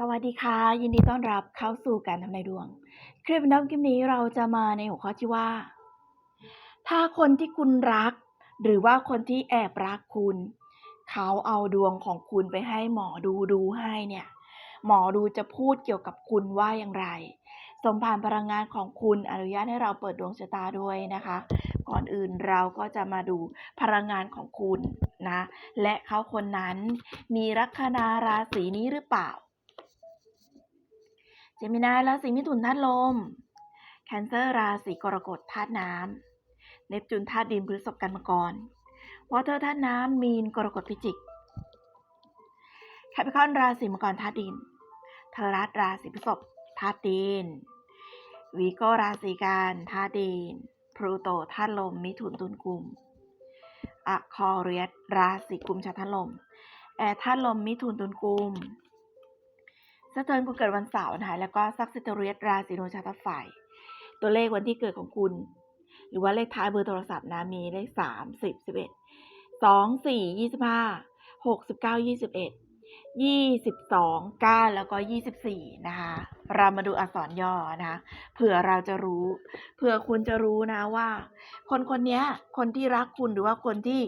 สวัสดีค่ะ ยินดีต้อนรับเข้าสู่การทำนายดวง คลิปน้ำคลิปนี้เราจะมาในหัวข้อที่ว่า ถ้าคนที่คุณรัก หรือว่าคนที่แอบรักคุณ เขาเอาดวงของคุณไปให้หมอดูดูให้เนี่ย หมอดูจะพูดเกี่ยวกับคุณว่าอย่างไร สมผ่านพลังงานของคุณอนุญาตให้เราเปิดดวงชะตาด้วยนะคะ ก่อนอื่นเราก็จะมาดูพลังงานของคุณนะ และเขาคนนั้นมีลัคนาราศีนี้หรือเปล่า เจมินาราศีมิถุนธาตุลม แคนเซอร์ราศีกรกฎธาตุน้ำเนปจูนธาตุดินพฤษภกันมังกรวอเตอร์ธาตุน้ำมีนกรกฎพิจิกแคปิคอนราศีมังกรธาตุดินเทรัสราศีพฤษภธาตุดินวีโกราศีกันธาตุดินพลูโตธาตุลม มิถุนตุลกุมอะคอเรียสราศีกุมชาธาตุลมแอร์ธาตุลมมิถุนตุลกุม สเติร์นคุณเกิดวันเสาร์นะคะแล้วก็ซักซิเตเรียสราศีโนชาตาไฟตัวเลขวันที่เกิดของคุณ หรือว่าเลขท้ายเบอร์โทรศัพท์นะมีเลขสามสิบสิบเอ็ดสองสี่ยี่สิบห้าหกสิบเก้ายี่สิบเอ็ด ยี่สิบสองก้าแล้วก็ยี่สิบสี่นะคะ เรามาดูอักษรย่อนะคะ เผื่อเราจะรู้ เผื่อคุณจะรู้นะว่า คนคนนี้คนที่รักคุณหรือว่าคนที่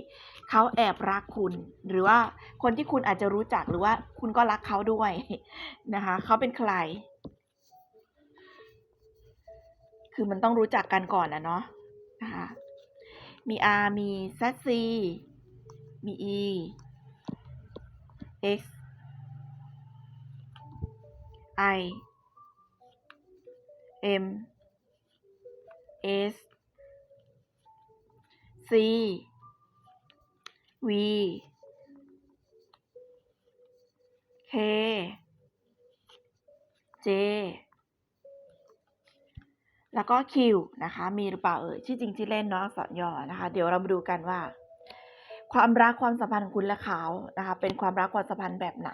เขาแอบรักคุณ หรือว่าคนที่คุณอาจจะรู้จักหรือว่าคุณก็รักเขาด้วยนะคะเขาเป็นใคร คือมันต้องรู้จักกันก่อนนะเนาะนะคะมี R มี Z C มี E X I M S C V K J แล้วก็ Q นะคะ มีหรือเปล่าเอ่ย ชื่อจริงที่เล่นเนาะอักษรย่อนะคะ เดี๋ยวเรามาดูกันว่า ความรักความสัมพันธ์ของคุณและเขานะคะ เป็นความรักความสัมพันธ์แบบไหน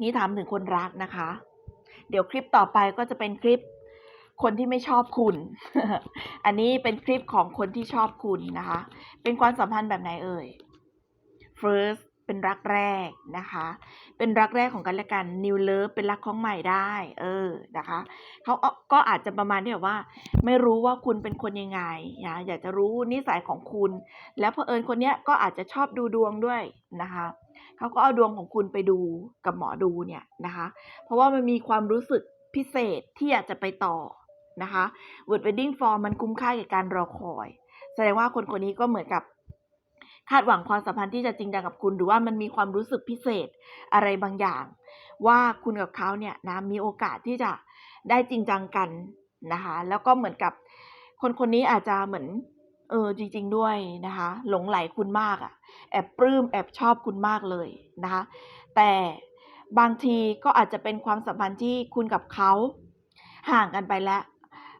นี่ถามถึงคนรักนะคะ เดี๋ยวคลิปต่อไปก็จะเป็นคลิปคนที่ไม่ชอบคุณ อันนี้เป็นคลิปของคนที่ชอบคุณนะคะ เป็นความสัมพันธ์แบบไหนเอ่ย first เป็นรักแรกนะคะ เป็นรักแรกของกันและกัน new love เป็นรักของใหม่ได้ เออนะคะเขาก็อาจจะประมาณที่แบบว่า ไม่รู้ว่าคุณเป็นคนยังไงนะอยากจะรู้นิสัยของคุณ แล้วเผอิญคนเนี้ยก็อาจจะชอบดูดวงด้วยนะคะเขาก็เอาดวงของคุณไปดูกับหมอดูเนี่ยนะคะ เพราะว่ามันมีความรู้สึกพิเศษที่อยากจะไปต่อนะคะ Word Wedding Form มันคุ้มค่ากับการรอคอย แสดงว่าคนคนนี้ก็เหมือนกับ คาดหวังความสัมพันธ์ที่จะจริงจังกับคุณ หรือว่ามันมีความรู้สึกพิเศษอะไรบางอย่าง ว่าคุณกับเขาเนี่ยนะมีโอกาสที่จะได้จริงจังกันนะคะแล้วก็เหมือนกับคนคนนี้อาจจะเหมือนเออจริง ๆ ด้วยนะคะ หลงไหลคุณมากอะ่ะแอบปลื้มแอบชอบคุณมากเลยนะคะแต่บางทีก็อาจจะเป็นความสัมพันธ์ที่คุณกับเขาห่างกันไปแล้ว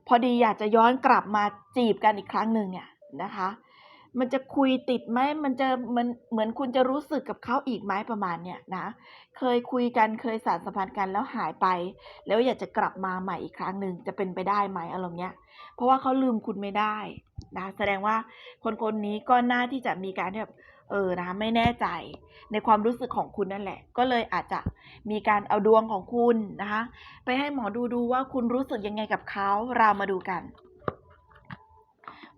พอดีอยากจะย้อนกลับมาจีบกันอีกครั้งหนึ่งเนี่ยนะคะ มันจะคุยติดไหมมันจะเหมือนเหมือนคุณจะรู้สึกกับเขาอีกไหมประมาณเนี่ยนะ เคยคุยกันเคยสานสัมพันธ์กันแล้วหายไป แล้วอยากจะกลับมาใหม่อีกครั้งหนึ่งจะเป็นไปได้ไหมอารมณ์เนี้ย เพราะว่าเขาลืมคุณไม่ได้นะแสดงว่าคนคนนี้ก็น่าที่จะมีการแบบเออนะคะไม่แน่ใจในความรู้สึกของคุณนั่นแหละ ก็เลยอาจจะมีการเอาดวงของคุณนะคะ ไปให้หมอดูดูว่าคุณรู้สึกยังไงกับเขาเรามาดูกัน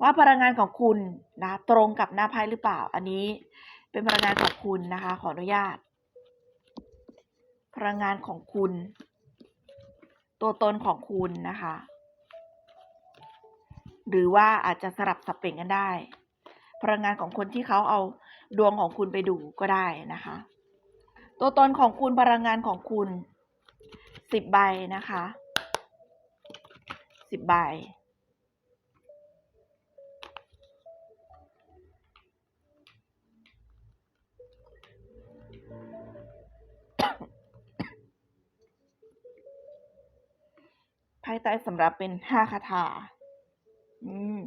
ว่าพลังงานของคุณนะตรงกับหน้าไพ่หรือเปล่า อันนี้เป็นพลังงานของคุณนะคะ ขออนุญาต พลังงานของคุณ ตัวตนของคุณนะคะ หรือว่าอาจจะสลับสับเปลี่ยนกันได้ พลังงานของคนที่เขาเอาดวงของคุณไปดูก็ได้นะคะ ตัวตนของคุณพลังงานของคุณสิบใบนะคะสิบใบ ภายใต้สำหรับเป็นห้าคาถา อืม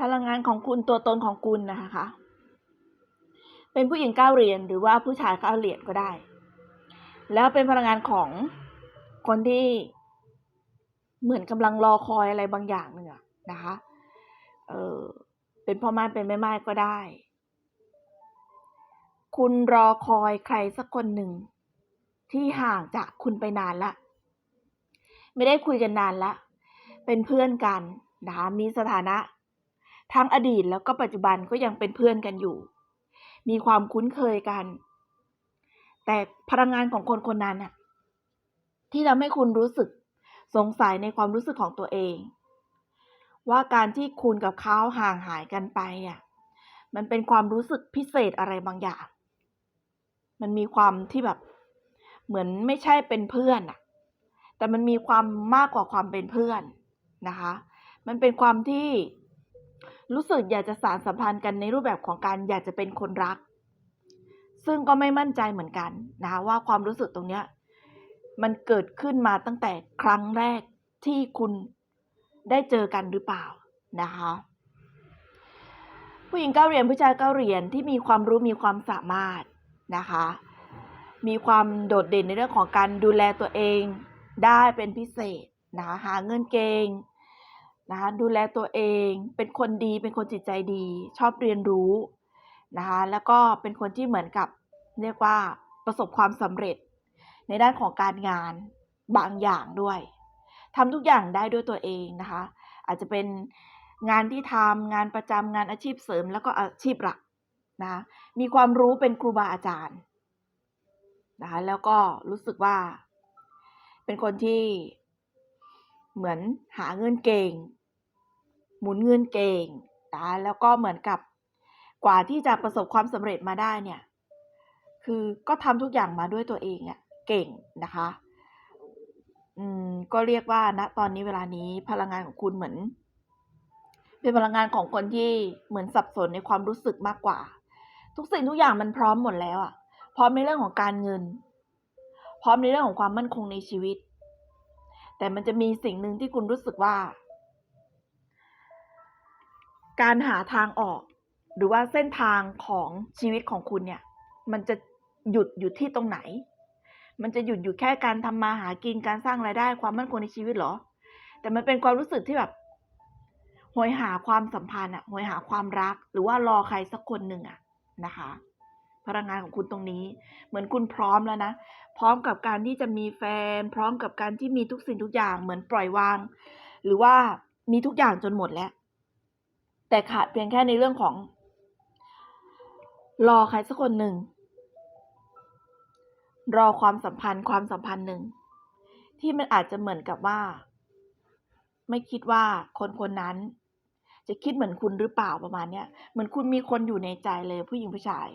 พลังงานของคุณตัวตนของคุณนะคะ เป็นผู้หญิงเก้าเหรียญหรือว่าผู้ชายเก้าเหรียญก็ได้ แล้วเป็นพลังงานของคนที่เหมือนกำลังรอคอยอะไรบางอย่างหนึ่งนะคะ เออเป็นพ่อไม้เป็นแม่ไม้ก็ได้ คุณรอคอยใครสักคนหนึ่ง ที่ห่างจากคุณไปนานละ ไม่ได้คุยกันนานละ เป็นเพื่อนกันนะคะมีสถานะ ทั้งอดีตแล้วก็ปัจจุบันก็ยังเป็นเพื่อนกันอยู่ มีความคุ้นเคยกัน แต่พลังงานของคนคนนั้นน่ะที่ทำให้คุณรู้สึกสงสัยในความรู้สึกของตัวเอง ว่าการที่คุณกับเขาห่างหายกันไปอะมันเป็นความรู้สึกพิเศษอะไรบางอย่าง มันมีความที่แบบ เหมือนไม่ใช่เป็นเพื่อนอะแต่มันมีความมากกว่าความเป็นเพื่อนนะคะ มันเป็นความที่ รู้สึกอยากจะสานสัมพันธ์กันในรูปแบบของการอยากจะเป็นคนรัก ซึ่งก็ไม่มั่นใจเหมือนกันนะคะว่าความรู้สึกตรงเนี้ยมันเกิดขึ้นมาตั้งแต่ครั้งแรกที่คุณได้เจอกันหรือเปล่านะคะผู้หญิงเก้าเหรียญผู้ชายเก้าเหรียญที่มีความรู้มีความสามารถนะคะ มีความโดดเด่นในเรื่องของการดูแลตัวเองได้เป็นพิเศษนะคะหาเงินเก่ง นะคะดูแลตัวเองเป็นคนดีเป็นคนจิตใจดี ชอบเรียนรู้นะคะแล้วก็เป็นคนที่เหมือนกับเรียกว่าประสบความสำเร็จ ในด้านของการงานบางอย่างด้วยทำทุกอย่างได้ด้วยตัวเองนะคะ อาจจะเป็นงานที่ทำงานประจำงานอาชีพเสริม แล้วก็อาชีพหลักนะมีความรู้เป็นครูบาอาจารย์นะคะแล้วก็รู้สึกว่า เป็นคนที่ เหมือนหาเงินเก่ง หมุนเงินเก่งนะแล้วก็เหมือนกับกว่าที่จะประสบความสำเร็จมาได้เนี่ย คือก็ทำทุกอย่างมาด้วยตัวเองอะเก่งนะคะ อืมก็เรียกว่าณตอนนี้เวลานี้พลังงานของคุณเหมือน เป็นพลังงานของคนที่เหมือนสับสนในความรู้สึกมากกว่า ทุกสิ่งทุกอย่างมันพร้อมหมดแล้วอะพร้อมในเรื่องของการเงิน พร้อมในเรื่องของความมั่นคงในชีวิต แต่มันจะมีสิ่งหนึ่งที่คุณรู้สึกว่า การหาทางออก หรือว่าเส้นทางของชีวิตของคุณเนี่ย มันจะหยุดอยู่ที่ตรงไหน มันจะหยุดอยู่แค่การทำมาหากินการสร้างรายได้ความมั่นคงในชีวิตเหรอ แต่มันเป็นความรู้สึกที่แบบหวยหาความสัมพันธ์อะหวยหาความรัก หรือว่ารอใครสักคนหนึ่งอะนะคะ พลังงานของคุณตรงนี้ เหมือนคุณพร้อมแล้วนะ พร้อมกับการที่จะมีแฟน พร้อมกับการที่มีทุกสิ่งทุกอย่างเหมือนปล่อยวาง หรือว่ามีทุกอย่างจนหมดแล้ว แต่ขาดเพียงแค่ในเรื่องของ รอใครสักคนหนึ่ง รอความสัมพันธ์ความสัมพันธ์หนึ่ง ที่มันอาจจะเหมือนกับว่า ไม่คิดว่าคนคนนั้น จะคิดเหมือนคุณหรือเปล่าประมาณเนี้ยเหมือนคุณมีคนอยู่ในใจเลยผู้หญิงผู้ชาย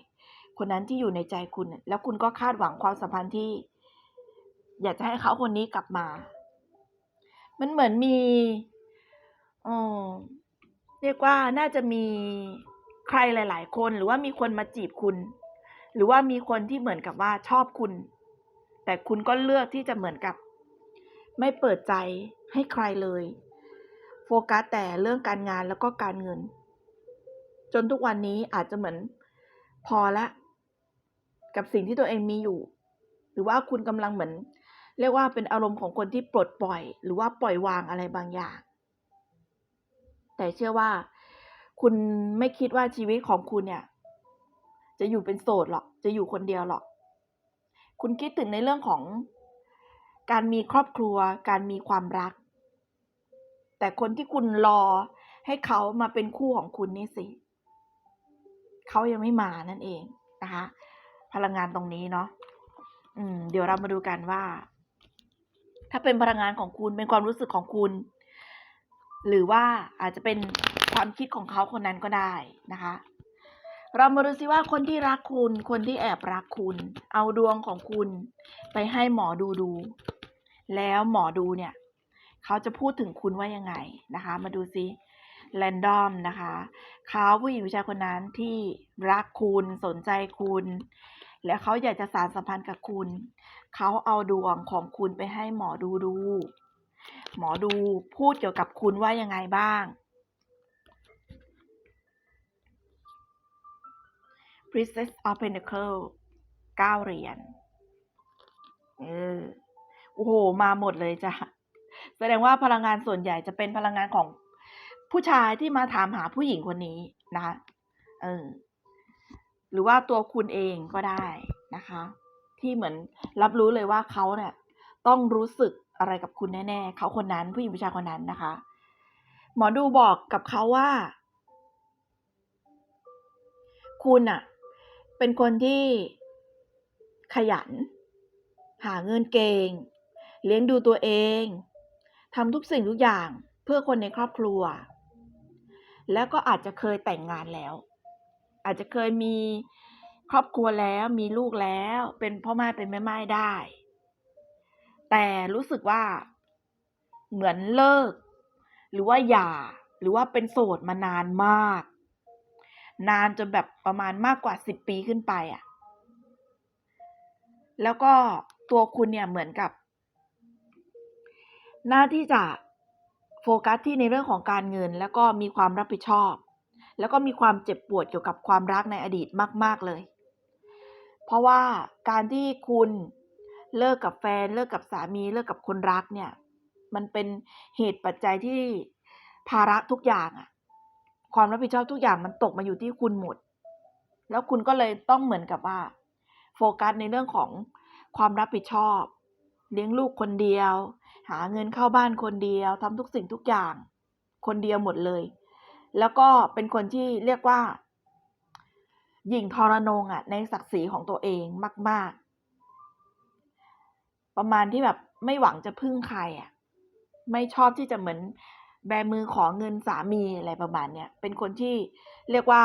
คนนั้นที่อยู่ในใจคุณ แล้วคุณก็คาดหวังความสัมพันธ์ที่ อยากจะให้เขาคนนี้กลับมา มันเหมือนมีเออเรียกว่าน่าจะมีใครหลาย ๆ คนหรือว่ามีคนมาจีบคุณ หรือว่ามีคนที่เหมือนกับว่าชอบคุณ แต่คุณก็เลือกที่จะเหมือนกับ ไม่เปิดใจให้ใครเลย โฟกัสแต่เรื่องการงานแล้วก็การเงิน จนทุกวันนี้อาจจะเหมือน พอละ กับสิ่งที่ตัวเองมีอยู่ หรือว่าคุณกำลังเหมือน เรียกว่าเป็นอารมณ์ของคนที่ปลดปล่อย หรือว่าปล่อยวางอะไรบางอย่าง แต่เชื่อว่า คุณไม่คิดว่าชีวิตของคุณเนี่ย จะอยู่เป็นโสดหรอก จะอยู่คนเดียวหรอก คุณคิดถึงในเรื่องของการมีครอบครัว การมีความรัก แต่คนที่คุณรอให้เขามาเป็นคู่ของคุณนี่สิ เขายังไม่มานั่นเองนะคะ พลังงานตรงนี้เนาะอืม เดี๋ยวเรามาดูกันว่า ถ้าเป็นพลังงานของคุณเป็นความรู้สึกของคุณ หรือว่าอาจจะเป็นความคิดของเขาคนนั้นก็ได้นะคะ เรามาดูซิว่าคนที่รักคุณ คนที่แอบรักคุณ เอาดวงของคุณ ไปให้หมอดูดู แล้วหมอดูเนี่ย เขาจะพูดถึงคุณว่ายังไงนะคะ มาดูซิแรนดอมนะคะ เขาผู้หญิงผู้ชายคนนั้นที่รักคุณสนใจคุณ และเขาอยากจะสารสัมพันธ์กับคุณ เขาเอาดวงของคุณไปให้หมอดูดู หมอดูพูดเกี่ยวกับคุณว่ายังไงบ้าง Princess of Pentacle ก้าเหรียญเออโอ้โห มาหมดเลยจ้ะ แสดงว่าพลังงานส่วนใหญ่จะเป็นพลังงานของผู้ชายที่มาถามหาผู้หญิงคนนี้นะเออ หรือว่าตัวคุณเองก็ได้นะคะ ที่เหมือนรับรู้เลยว่าเขาเนี่ยต้องรู้สึกอะไรกับคุณแน่ๆเขาคนนั้นผู้หญิงผู้ชายคนนั้นนะคะ หมอดูบอกกับเขาว่า คุณอะเป็นคนที่ขยัน หาเงินเก่งเลี้ยงดูตัวเองทำทุกสิ่งทุกอย่างเพื่อคนในครอบครัว แล้วก็อาจจะเคยแต่งงานแล้ว อาจจะเคยมีครอบครัวแล้วมีลูกแล้ว เป็นพ่อแม่เป็นแม่ไม้ได้ แต่รู้สึกว่า เหมือนเลิก หรือว่าหย่า หรือว่าเป็นโสดมานานมาก นานจนแบบประมาณมากกว่าสิบปีขึ้นไปอะ แล้วก็ตัวคุณเนี่ยเหมือนกับ หน้าที่จะโฟกัสที่ในเรื่องของการเงิน แล้วก็มีความรับผิดชอบ แล้วก็มีความเจ็บปวดเกี่ยวกับความรักในอดีตมาก ๆ เลย เพราะว่าการที่คุณเลิกกับแฟน เลิกกับสามี เลิกกับคนรักเนี่ย มันเป็นเหตุปัจจัยที่ภาระทุกอย่างอะความรับผิดชอบทุกอย่างมันตกมาอยู่ที่คุณหมด แล้วคุณก็เลยต้องเหมือนกับว่า โฟกัสในเรื่องของความรับผิดชอบ เลี้ยงลูกคนเดียว หาเงินเข้าบ้านคนเดียวทำทุกสิ่งทุกอย่าง คนเดียวหมดเลย แล้วก็เป็นคนที่เรียกว่าหยิ่งทรนงอะในศักดิ์ศรีของตัวเองมาก ๆ ประมาณที่แบบไม่หวังจะพึ่งใครอะไม่ชอบที่จะเหมือนแบมือขอเงินสามีอะไรประมาณเนี้ยเป็นคนที่เรียกว่า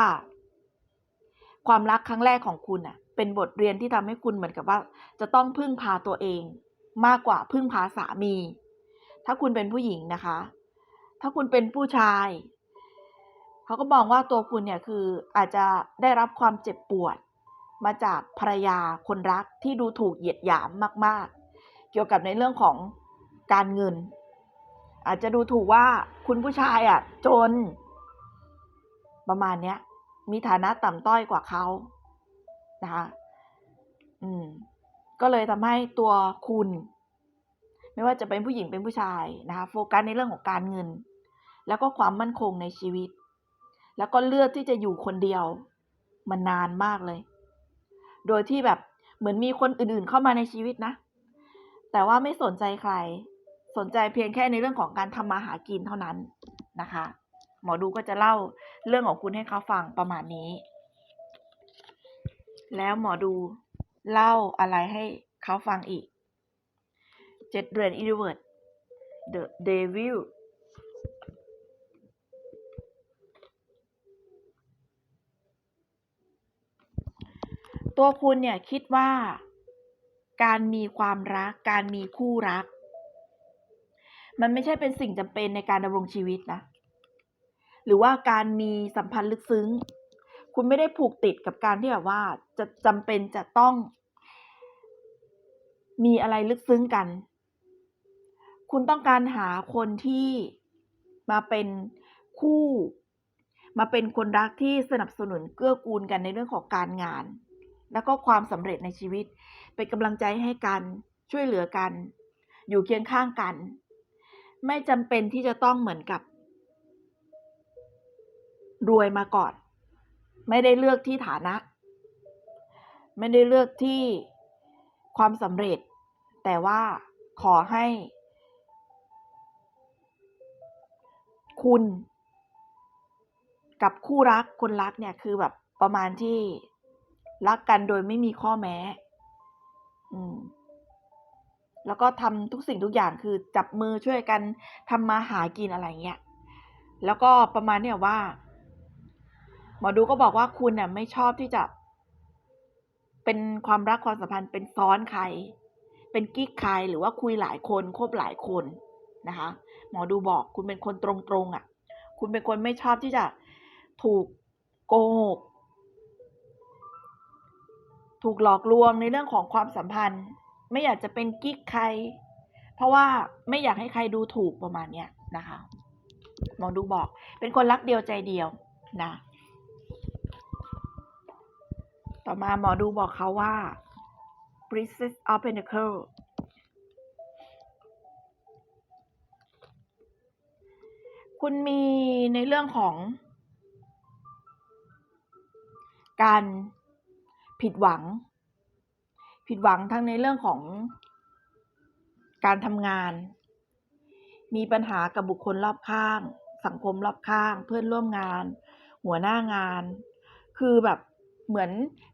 ความรักครั้งแรกของคุณอะ เป็นบทเรียนที่ทำให้คุณเหมือนกับว่า จะต้องพึ่งพาตัวเอง มากกว่าพึ่งพาสามี ถ้าคุณเป็นผู้หญิงนะคะ ถ้าคุณเป็นผู้ชาย เขาก็มองว่าตัวคุณเนี่ยคืออาจจะได้รับความเจ็บปวด มาจากภรรยาคนรักที่ดูถูกเหยียดหยามมาก ๆ เกี่ยวกับในเรื่องของการเงิน อาจจะดูถูกว่าคุณผู้ชายอะจน ประมาณเนี้ยมีฐานะต่ำต้อยกว่าเขานะคะอืมก็เลยทำให้ตัวคุณ ไม่ว่าจะเป็นผู้หญิงเป็นผู้ชายนะคะโฟกัสในเรื่องของการเงิน แล้วก็ความมั่นคงในชีวิต แล้วก็เลือกที่จะอยู่คนเดียวมานานมากเลย โดยที่แบบเหมือนมีคนอื่นๆเข้ามาในชีวิตนะ แต่ว่าไม่สนใจใคร สนใจเพียงแค่ในเรื่องของการทำมาหากินเท่านั้นนะคะ หมอดูก็จะเล่าเรื่องของคุณให้เขาฟังประมาณนี้ แล้วหมอดูเล่าอะไรให้เขาฟังอีกเจ็ดเดือนอีเวิร์ด The Devil ตัวคุณเนี่ยคิดว่า การมีความรัก การมีคู่รัก มันไม่ใช่เป็นสิ่งจำเป็นในการดำรงชีวิตนะ หรือว่าการมีสัมพันธ์ลึกซึ้ง คุณไม่ได้ผูกติดกับการที่แบบว่า จะจำเป็นจะต้อง มีอะไรลึกซึ้งกัน คุณต้องการหาคนที่มาเป็นคู่มาเป็นคนรักที่สนับสนุนเกื้อกูลกันในเรื่องของการงาน แล้วก็ความสำเร็จในชีวิต เป็นกำลังใจให้กันช่วยเหลือกัน อยู่เคียงข้างกัน ไม่จำเป็นที่จะต้องเหมือนกับ รวยมาก่อน ไม่ได้เลือกที่ฐานะ ไม่ได้เลือกที่ความสำเร็จ แต่ว่าขอให้ คุณ กับคู่รักคนรักเนี่ยคือแบบประมาณที่ รักกันโดยไม่มีข้อแม้ อืม แล้วก็ทำทุกสิ่งทุกอย่างคือจับมือช่วยกันทำมาหากินอะไรเงี้ย แล้วก็ประมาณเนี่ยว่าหมอดูก็บอกว่าคุณเนี่ยไม่ชอบที่จะ เป็นความรักความสัมพันธ์เป็นซ้อนใคร เป็นกิ๊กใครหรือว่าคุยหลายคนคบหลายคนนะคะ หมอดูบอกคุณเป็นคนตรงๆอะ่ะ คุณเป็นคนไม่ชอบที่จะถูกโกหก ถูกหลอกลวงในเรื่องของความสัมพันธ์ ไม่อยากจะเป็นกิ๊กใคร เพราะว่าไม่อยากให้ใครดูถูกประมาณเนี้ยนะคะหมอดูบอกเป็นคนรักเดียวใจเดียวนะ ต่อมาหมอดูบอกเขาว่า Princess of Pentacle คุณมีในเรื่องของ การ ผิดหวัง ผิดหวังทั้งในเรื่องของการทำงาน มีปัญหากับบุคคลรอบข้าง สังคมรอบข้าง เพื่อนร่วมงาน หัวหน้างาน คือแบบเหมือน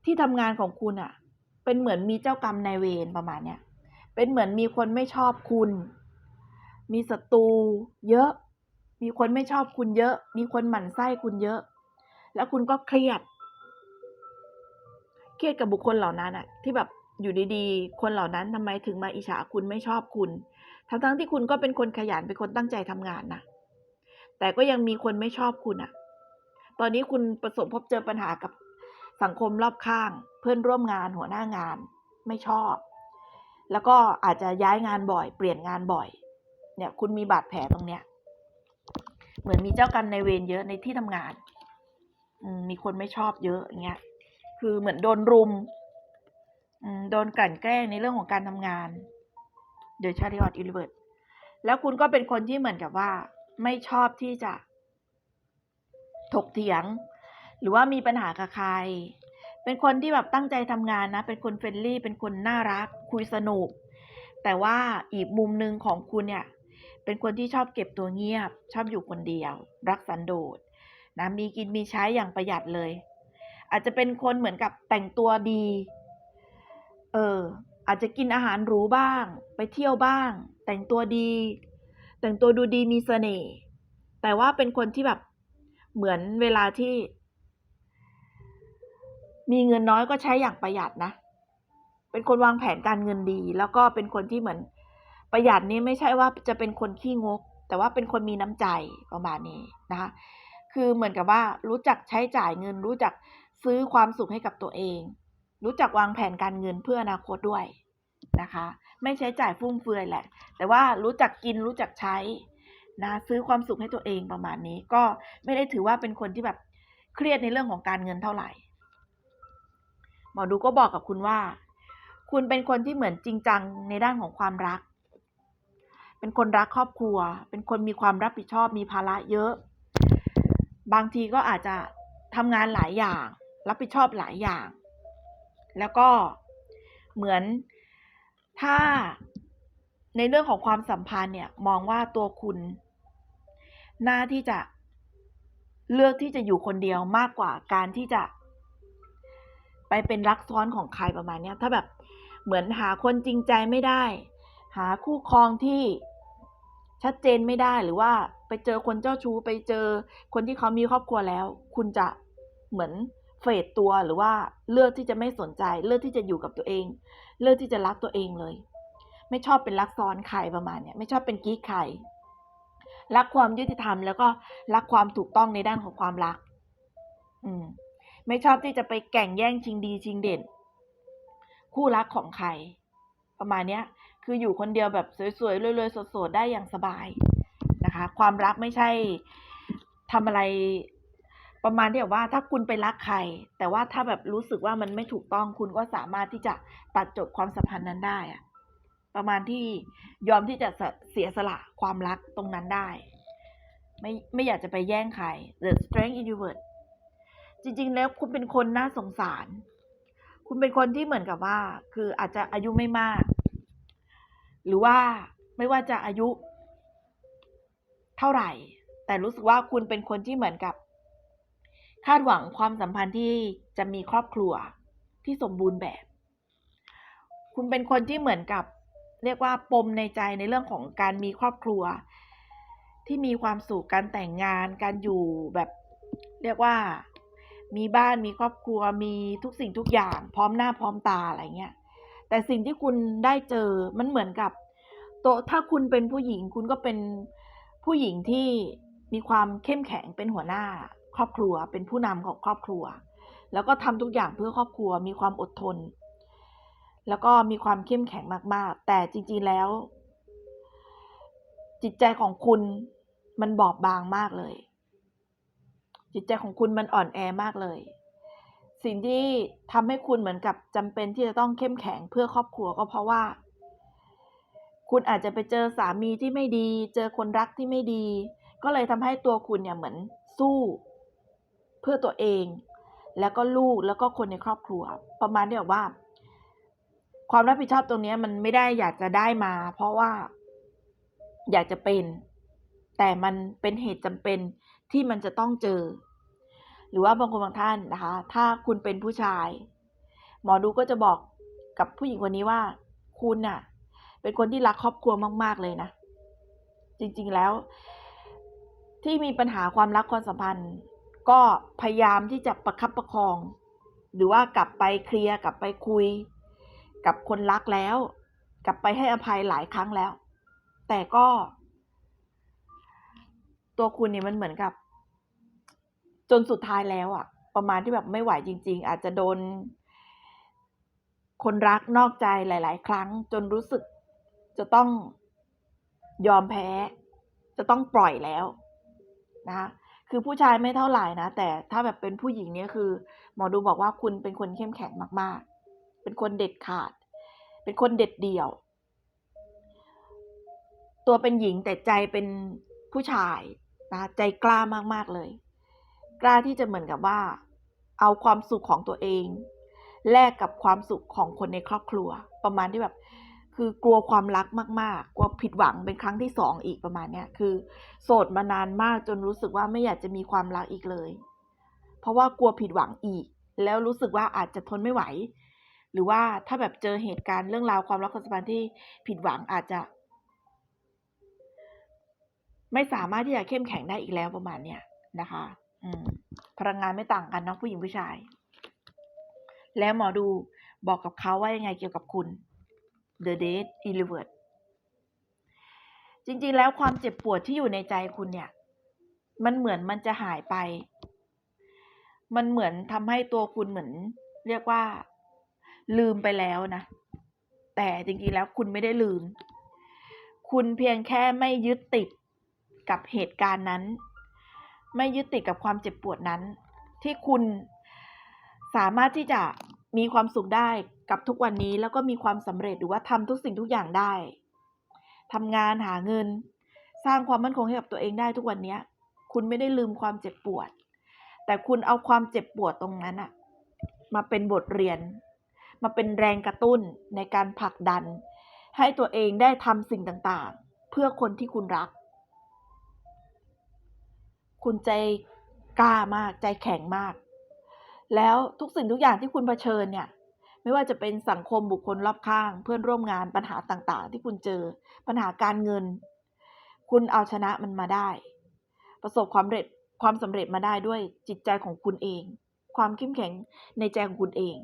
ที่ทำงานของคุณอะเป็นเหมือนมีเจ้ากรรมนายเวรประมาณเนี้ยเป็นเหมือนมีคนไม่ชอบคุณ มีศัตรูเยอะ มีคนไม่ชอบคุณเยอะ มีคนหมั่นไส้คุณเยอะ แล้วคุณก็เครียด เครียดกับบุคคลเหล่านั้นอะที่แบบอยู่ดีๆ คนเหล่านั้นทำไมถึงมาอิจฉาคุณไม่ชอบคุณ ทั้งๆที่คุณก็เป็นคนขยันเป็นคนตั้งใจทำงานนะแต่ก็ยังมีคนไม่ชอบคุณอะตอนนี้คุณประสบพบเจอปัญหากับสังคมรอบข้าง เพื่อนร่วมงานหัวหน้างาน ไม่ชอบ แล้วก็อาจจะย้ายงานบ่อย เปลี่ยนงานบ่อย เนี่ยคุณมีบาดแผลตรงเนี้ย เหมือนมีเจ้ากรรมในเวรเยอะในที่ทำงานมีคนไม่ชอบเยอะอย่างเงี้ย คือเหมือนโดนรุมโดนกลั่นแกล้งในเรื่องของการทำงานโดยชาริออตอิลิเบิร์ตแล้วคุณก็เป็นคนที่เหมือนกับว่า ไม่ชอบที่จะ ถกเถียง หรือว่ามีปัญหากับใคร เป็นคนที่แบบตั้งใจทำงานนะ เป็นคนเฟรนลี่ เป็นคนน่ารัก คุยสนุก แต่ว่าอีกมุมหนึ่งของคุณเนี่ย เป็นคนที่ชอบเก็บตัวเงียบ ชอบอยู่คนเดียว รักสันโดษนะมีกินมีใช้อย่างประหยัดเลย อาจจะเป็นคนเหมือนกับแต่งตัวดี เออ อาจจะกินอาหารหรูบ้าง ไปเที่ยวบ้าง แต่งตัวดี แต่งตัวดูดีมีเสน่ห์ แต่ว่าเป็นคนที่แบบเหมือนเวลาที่ มีเงินน้อยก็ใช้อย่างประหยัดนะ เป็นคนวางแผนการเงินดี แล้วก็เป็นคนที่เหมือนประหยัดนี้ไม่ใช่ว่าจะเป็นคนขี้งก แต่ว่าเป็นคนมีน้ำใจประมาณนี้นะคะคือเหมือนกับว่ารู้จักใช้จ่ายเงินรู้จัก ซื้อความสุขให้กับตัวเอง รู้จักวางแผนการเงินเพื่ออนาคตด้วยนะคะ ไม่ใช้จ่ายฟุ่มเฟือยแหละ แต่ว่ารู้จักกินรู้จักใช้นะซื้อความสุขให้ตัวเองประมาณนี้ ก็ไม่ได้ถือว่าเป็นคนที่แบบเครียดในเรื่องของการเงินเท่าไหร่หมอดูก็บอกกับคุณว่า คุณเป็นคนที่เหมือนจริงจังในด้านของความรัก เป็นคนรักครอบครัว เป็นคนมีความรับผิดชอบมีภาระเยอะ บางทีก็อาจจะทำงานหลายอย่าง รับผิดชอบหลายอย่าง แล้วก็เหมือนถ้าในเรื่องของความสัมพันธ์เนี่ยมองว่าตัวคุณน่าที่จะเลือกที่จะอยู่คนเดียวมากกว่าการที่จะ ไปเป็นรักซ้อนของใครประมาณนี้ถ้าแบบเหมือนหาคนจริงใจไม่ได้ หาคู่ครองที่ชัดเจนไม่ได้หรือว่าไปเจอคนเจ้าชู้ไปเจอคนที่เขามีครอบครัวแล้ว คุณจะเหมือน เฟดตัวหรือว่าเลือกที่จะไม่สนใจ เลือกที่จะอยู่กับตัวเอง เลือกที่จะรักตัวเองเลย ไม่ชอบเป็นรักซ้อนใครประมาณเนี้ยไม่ชอบเป็นกิ๊กใครรักความยุติธรรมแล้วก็รักความถูกต้องในด้านของความรัก อืม ไม่ชอบที่จะไปแก่งแย่งชิงดีชิงเด่น คู่รักของใคร ประมาณเนี้ย คืออยู่คนเดียวแบบสวยๆรวยๆสดๆได้อย่างสบายนะคะ ความรักไม่ใช่ทำอะไร ประมาณที่แบบว่าถ้าคุณไปรักใคร แต่ว่าถ้าแบบรู้สึกว่ามันไม่ถูกต้องคุณก็สามารถที่จะตัดจบความสัมพันธ์นั้นได้อะประมาณที่ยอมที่จะเสียสละความรักตรงนั้นได้ ไม่ไม่อยากจะไปแย่งใคร The Strength Introvert จริง ๆ แล้วคุณเป็นคนน่าสงสาร คุณเป็นคนที่เหมือนกับว่า คืออาจจะอายุไม่มาก หรือว่าไม่ว่าจะอายุ เท่าไหร่ แต่รู้สึกว่าคุณเป็นคนที่เหมือนกับ คาดหวังความสัมพันธ์ที่จะมีครอบครัวที่สมบูรณ์แบบ คุณเป็นคนที่เหมือนกับ เรียกว่าปมในใจในเรื่องของการมีครอบครัว ที่มีความสุขการแต่งงาน การอยู่แบบ เรียกว่า มีบ้านมีครอบครัวมีทุกสิ่งทุกอย่าง พร้อมหน้าพร้อมตาอะไรเงี้ยแต่สิ่งที่คุณได้เจอมันเหมือนกับโตถ้าคุณเป็นผู้หญิงคุณก็เป็นผู้หญิงที่มีความเข้มแข็งเป็นหัวหน้า ครอบครัว เป็นผู้นำของครอบครัว แล้วก็ทำทุกอย่างเพื่อครอบครัวมีความอดทน แล้วก็มีความเข้มแข็งมาก ๆ แต่จริง ๆ แล้ว จิตใจของคุณมันบอบบางมากเลย จิตใจของคุณมันอ่อนแอมากเลย สิ่งที่ทำให้คุณเหมือนกับจำเป็นที่จะต้องเข้มแข็งเพื่อครอบครัวก็เพราะว่า คุณอาจจะไปเจอสามีที่ไม่ดี เจอคนรักที่ไม่ดี ก็เลยทำให้ตัวคุณเนี่ยเหมือนสู้ เพื่อตัวเอง แล้วก็ลูกแล้วก็คนในครอบครัว ประมาณที่แบบว่า ความรับผิดชอบตรงนี้มันไม่ได้อยากจะได้มา เพราะว่าอยากจะเป็น แต่มันเป็นเหตุจำเป็นที่มันจะต้องเจอ หรือว่าบางคนบางท่านนะคะ ถ้าคุณเป็นผู้ชาย หมอดูก็จะบอกกับผู้หญิงคนนี้ว่า คุณน่ะ เป็นคนที่รักครอบครัวมาก ๆ เลยนะ จริง ๆ แล้ว ที่มีปัญหาความรักความสัมพันธ์ ก็พยายามที่จะประคับประคอง หรือว่ากลับไปเคลียร์กลับไปคุย กับคนรักแล้ว กลับไปให้อภัยหลายครั้งแล้ว แต่ก็ ตัวคุณเนี่ยมันเหมือนกับ จนสุดท้ายแล้วอะประมาณที่แบบไม่ไหวจริง ๆ อาจจะโดน คนรักนอกใจหลาย ๆ ครั้ง จนรู้สึกจะต้องยอมแพ้ จะต้องปล่อยแล้วนะคะ คือผู้ชายไม่เท่าไหร่นะ แต่ถ้าแบบเป็นผู้หญิงเนี่ยคือ หมอดูบอกว่าคุณเป็นคนเข้มแข็งมาก ๆ เป็นคนเด็ดขาด เป็นคนเด็ดเดี่ยว ตัวเป็นหญิงแต่ใจเป็นผู้ชายนะใจกล้ามาก ๆ เลย กล้าที่จะเหมือนกับว่า เอาความสุขของตัวเอง แลกกับความสุขของคนในครอบครัว ประมาณที่แบบ คือกลัวความรักมาก ๆ กลัวผิดหวังเป็นครั้งที่สองอีกประมาณเนี้ยคือ โสดมานานมากจนรู้สึกว่าไม่อยากจะมีความรักอีกเลย เพราะว่ากลัวผิดหวังอีก แล้วรู้สึกว่าอาจจะทนไม่ไหว หรือว่าถ้าแบบเจอเหตุการณ์เรื่องราวความรักความสัมพันธ์ที่ผิดหวังอาจจะ ไม่สามารถที่จะเข้มแข็งได้อีกแล้วประมาณเนี้ยนะคะ อืม พลังงานไม่ต่างกันเนาะผู้หญิงผู้ชาย แล้วหมอดูบอกกับเขาว่ายังไงเกี่ยวกับคุณ The Date e l e v e r t จริงๆ แล้วความเจ็บปวดที่อยู่ในใจคุณเนี่ย มันเหมือนมันจะหายไป มันเหมือนทำให้ตัวคุณเหมือน เรียกว่า ลืมไปแล้วนะ แต่จริงๆ แล้วคุณไม่ได้ลืม คุณเพียงแค่ไม่ยึดติดกับเหตุการณ์นั้น ไม่ยึดติดกับความเจ็บปวดนั้น ที่คุณสามารถที่จะ มีความสุขได้กับทุกวันนี้แล้วก็มีความสำเร็จหรือว่าทำทุกสิ่งทุกอย่างได้ทำงานหาเงิน สร้างความมั่นคงให้กับตัวเองได้ทุกวันเนี้ย คุณไม่ได้ลืมความเจ็บปวด แต่คุณเอาความเจ็บปวดตรงนั้นอะมาเป็นบทเรียน มาเป็นแรงกระตุ้นในการผลักดัน ให้ตัวเองได้ทำสิ่งต่างๆ เพื่อคนที่คุณรัก คุณใจกล้ามากใจแข็งมาก แล้วทุกสิ่งทุกอย่างที่คุณเผชิญเนี่ย ไม่ว่าจะเป็นสังคมบุคคลรอบข้าง เพื่อนร่วมงานปัญหาต่างๆ ที่คุณเจอ ปัญหาการเงิน คุณเอาชนะมันมาได้ ประสบความเร็จความสำเร็จมาได้ด้วยจิตใจของคุณเอง ความเข้มแข็งในใจของคุณเอง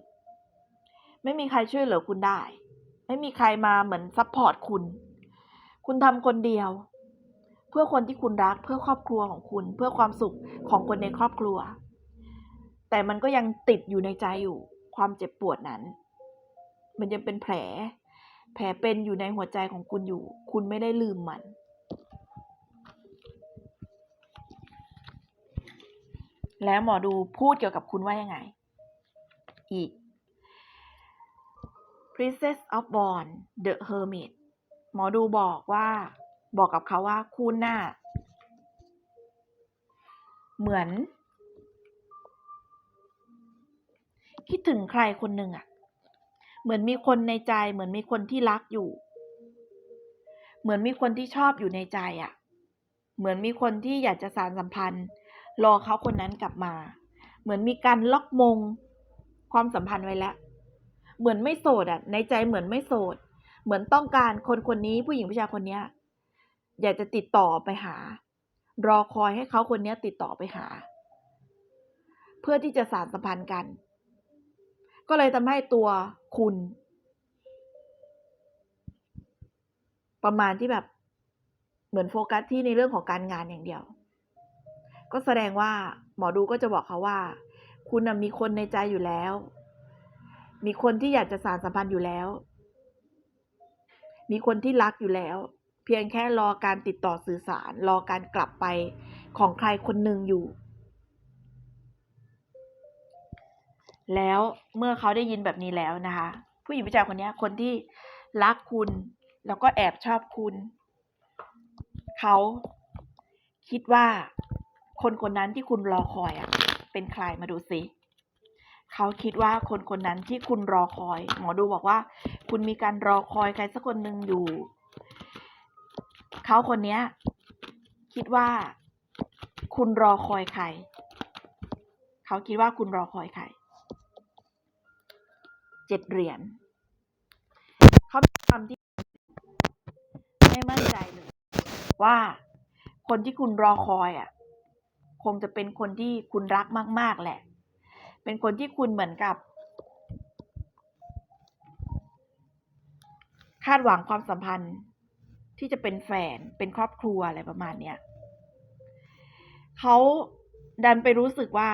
ไม่มีใครช่วยเหลือคุณได้ ไม่มีใครมาเหมือนซัพพอร์ตคุณ คุณทำคนเดียว เพื่อคนที่คุณรักเพื่อครอบครัวของคุณ เพื่อความสุขของคนในครอบครัว แต่มันก็ยังติดอยู่ในใจอยู่ความเจ็บปวดนั้น มันยังเป็นแผล แผลเป็นอยู่ในหัวใจของคุณอยู่ คุณไม่ได้ลืมมัน แล้วหมอดูพูดเกี่ยวกับคุณว่ายังไง อีก Princess of Born The Hermit หมอดูบอกว่าบอกกับเขาว่าคุณน่ะเหมือน คิดถึงใครคนหนึ่งอะเหมือนมีคนในใจ เหมือนมีคนที่รักอยู่ เหมือนมีคนที่ชอบอยู่ในใจอะเหมือนมีคนที่อยากจะสานสัมพันธ์ รอเขาคนนั้นกลับมา เหมือนมีการล็อกมงความสัมพันธ์ไว้แล้ว เหมือนไม่โสดอะในใจเหมือนไม่โสด เหมือนต้องการคนคนนี้ผู้หญิงผู้ชายคนเนี้ยอยากจะติดต่อไปหา รอคอยให้เขาคนนี้ติดต่อไปหา เพื่อที่จะสานสัมพันธ์กัน ก็เลยทำให้ตัวคุณ ประมาณที่แบบเหมือนโฟกัสที่ในเรื่องของการงานอย่างเดียว ก็แสดงว่าหมอดูก็จะบอกเขาว่า คุณมีคนในใจอยู่แล้ว มีคนที่อยากจะสานสัมพันธ์อยู่แล้ว มีคนที่รักอยู่แล้ว เพียงแค่รอการติดต่อสื่อสาร รอการกลับไปของใครคนหนึ่งอยู่ แล้วเมื่อเขาได้ยินแบบนี้แล้วนะคะ ผู้หญิงผู้ชายคนนี้คนที่รักคุณ แล้วก็แอบชอบคุณ เขาคิดว่าคนคนนั้นที่คุณรอคอยอะเป็นใครมาดูสิเขาคิดว่าคนคนนั้นที่คุณรอคอย หมอดูบอกว่า คุณมีการรอคอยใครสักคนหนึ่งอยู่ เขาคนนี้คิดว่า คุณรอคอยใคร เขาคิดว่าคุณรอคอยใคร เจ็ดเหรียญเขามีความที่ไม่มั่นใจเลยว่าคนที่คุณรอคอยอะ คงจะเป็นคนที่คุณรักมาก ๆ แหละ เป็นคนที่คุณเหมือนกับ คาดหวังความสัมพันธ์ที่จะเป็นแฟนเป็นครอบครัวอะไรประมาณเนี้ยเขาดันไปรู้สึกว่า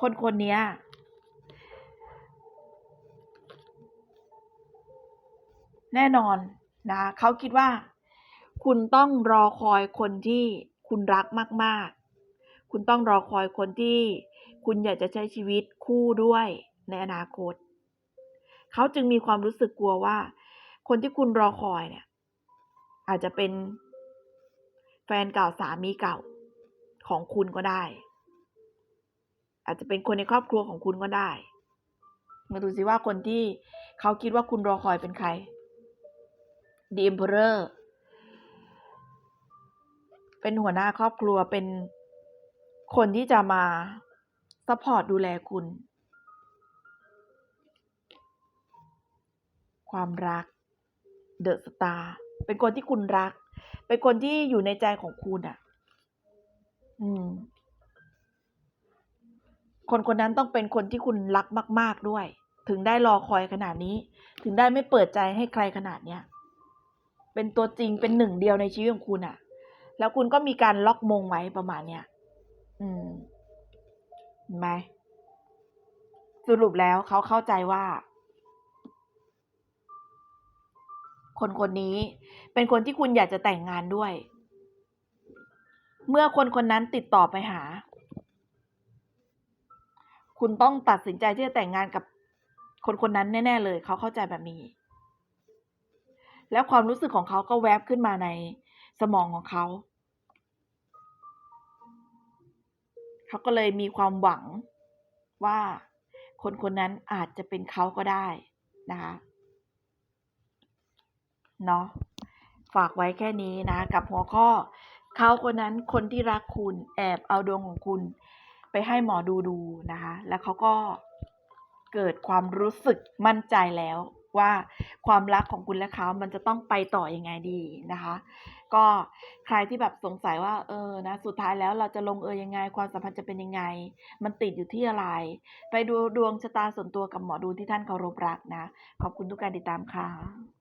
คนคนเนี้ แน่นอนนะเขาคิดว่า คุณต้องรอคอยคนที่คุณรักมาก ๆ คุณต้องรอคอยคนที่ คุณอยากจะใช้ชีวิตคู่ด้วยในอนาคต เขาจึงมีความรู้สึกกลัวว่า คนที่คุณรอคอยเนี่ย อาจจะเป็น แฟนเก่าสามีเก่าของคุณก็ได้ อาจจะเป็นคนในครอบครัวของคุณก็ได้ มาดูสิว่าคนที่เขาคิดว่าคุณรอคอยเป็นใคร The Emperor เป็นหัวหน้าครอบครัวเป็นคนที่จะมาซัพพอร์ตดูแลคุณ ความรัก The Star เป็นคนที่คุณรัก เป็นคนที่อยู่ในใจของคุณอะ อืม คนคนนั้นต้องเป็นคนที่คุณรักมาก ๆด้วย ถึงได้รอคอยขนาดนี้ ถึงได้ไม่เปิดใจให้ใครขนาดเนี้ย เป็นตัวจริงเป็นหนึ่งเดียวในชีวิตของคุณอะแล้วคุณก็มีการล็อกมงไว้ประมาณเนี้ยอืมเห็นไหมสรุปแล้วเขาเข้าใจว่า คนคนนี้เป็นคนที่คุณอยากจะแต่งงานด้วย เมื่อคนคนนั้นติดต่อไปหา คุณต้องตัดสินใจที่จะแต่งงานกับคนคนนั้นแน่ ๆ เลย เขาเข้าใจแบบนี้ แล้วความรู้สึกของเขาก็แวบขึ้นมาในสมองของเขา เขาก็เลยมีความหวังว่าคนคนนั้นอาจจะเป็นเขาก็ได้นะคะเนาะฝากไว้แค่นี้นะ กับหัวข้อเขาคนนั้นคนที่รักคุณแอบเอาดวงของคุณ ไปให้หมอดูดูนะคะ แล้วเขาก็เกิดความรู้สึกมั่นใจแล้ว ว่าความรักของคุณและเขา มันจะต้องไปต่อยังไงดีนะคะ ก็ใครที่แบบสงสัยว่า เออนะสุดท้ายแล้วเราจะลงเอยยังไง ความสัมพันธ์จะเป็นยังไง มันติดอยู่ที่อะไร ไปดูดวงชะตาส่วนตัวกับหมอดูที่ท่านเคารพรักนะ ขอบคุณทุกการติดตามค่ะ